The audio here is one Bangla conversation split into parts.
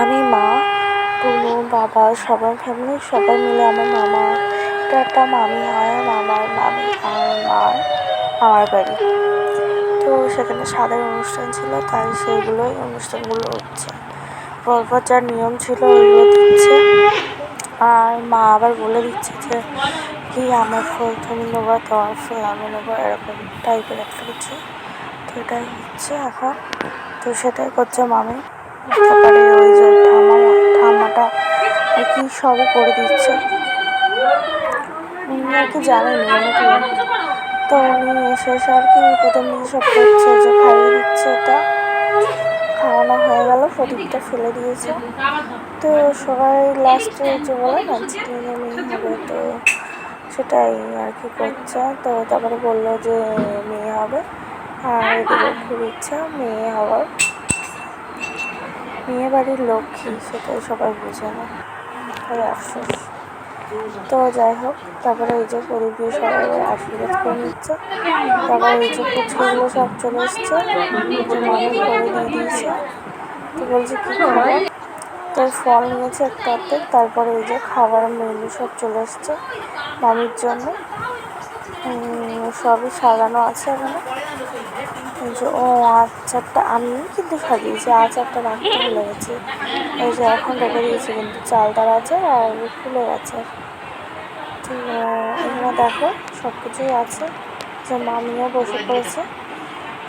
আমি মা টুনু বাবা, সবার ফ্যামিলি সবাই মিলে আমার মামা। এটা একটা মামি হয়, মামার মামি আমার মার, মামার বাড়ি। তো সেখানে সাদের অনুষ্ঠান ছিল, তাই সেইগুলোই অনুষ্ঠানগুলো হচ্ছে। পরপর যার নিয়ম ছিল, ওইগুলো দিচ্ছে। আর মা আবার বলে দিচ্ছে যে, কি আমার ফুল তুমি নেব, তোমার ফুল আমি নেব, এরকম টাইপের একটা কিছু। তো এটাই হচ্ছে এখন। তো সেটাই করছে মামি। তারপরে ওই যে ঠাম্মা ঠাম্মাটা আর কি সবই করে দিচ্ছে। উনি আর কি জানেন উনি তো উনি এসে আর কি প্রথম দিকে সব করছে যে খাইয়ে দিচ্ছে এটা। খাওয়ানো হয়ে গেল, প্রদীপটা ফেলে দিয়েছে। তো সবাই লাস্টে যে বলে না মেয়ে হবে তো সেটাই আর কি করছে। তো তারপরে বলল যে মেয়ে হবে। আর এদিকে খুব ইচ্ছা, মেয়ে হওয়ার। মেয়ে বাড়ির লক্ষ্মী, সেটাই সবাই বুঝে না। আফসোস। তো যাই হোক, তারপরে এই যে প্রদীপ দিয়ে সবাই আশীর্বাদ করে নিচ্ছে। তারপরে এই যে ফুচকাগুলো সব চলে এসছে মানুষ করে দিয়ে দিয়েছে। তো বলছে, কী খাব তো ফল নিয়েছে একটা অর্ধেক তারপরে এই যে খাবার, মেনু সব চলে এসছে মামির জন্য। সবই সাজানো আছে এখানে। যে ও আচারটা আমি কিন্তু সাজিয়েছি আচারটা রাখতে ভুলে গেছি। এই যে এখন রেখে দিয়েছি কিন্তু চালটার আছে আর ফুলের আছে তো এখানে দেখো সব কিছুই আছে। যে মামিও বসে পড়েছে।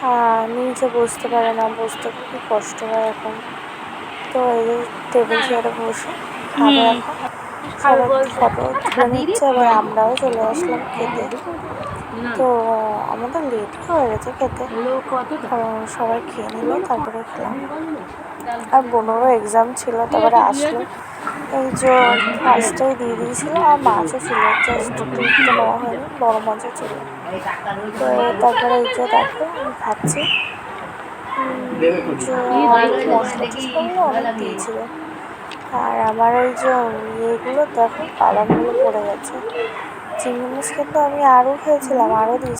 আর নিচে বসতে পারে না বসতে খুবই কষ্ট হয় এখন। তো এই টেবিল চেয়ারে বসে খাবে এখন। ফটো তুলে নিচ্ছে এবার আমরাও চলে আসলাম খেতে। তো আমাদের লেট হয়ে গেছে খেতে। সবাই খেয়ে নিল তারপরে খেলাম। আর বোনেরও এক্সাম ছিল তারপরে আসলো। এই যে ফার্স্টেই দিয়ে দিয়েছিল আর মাছও ছিল জাস্ট নেওয়া হয়নি বড় মাছও ছিল। তো তারপরে এই যে দেখো আমি খাচ্ছি। মশলা অনেক দিয়েছিল। আর আমার ওই যে ইয়েগুলো দেখো বাদামগুলো পড়ে গেছে। চিংড়ি মাছ কিন্তু আমি আরও খেয়েছিলাম, আরও দিয়েছি।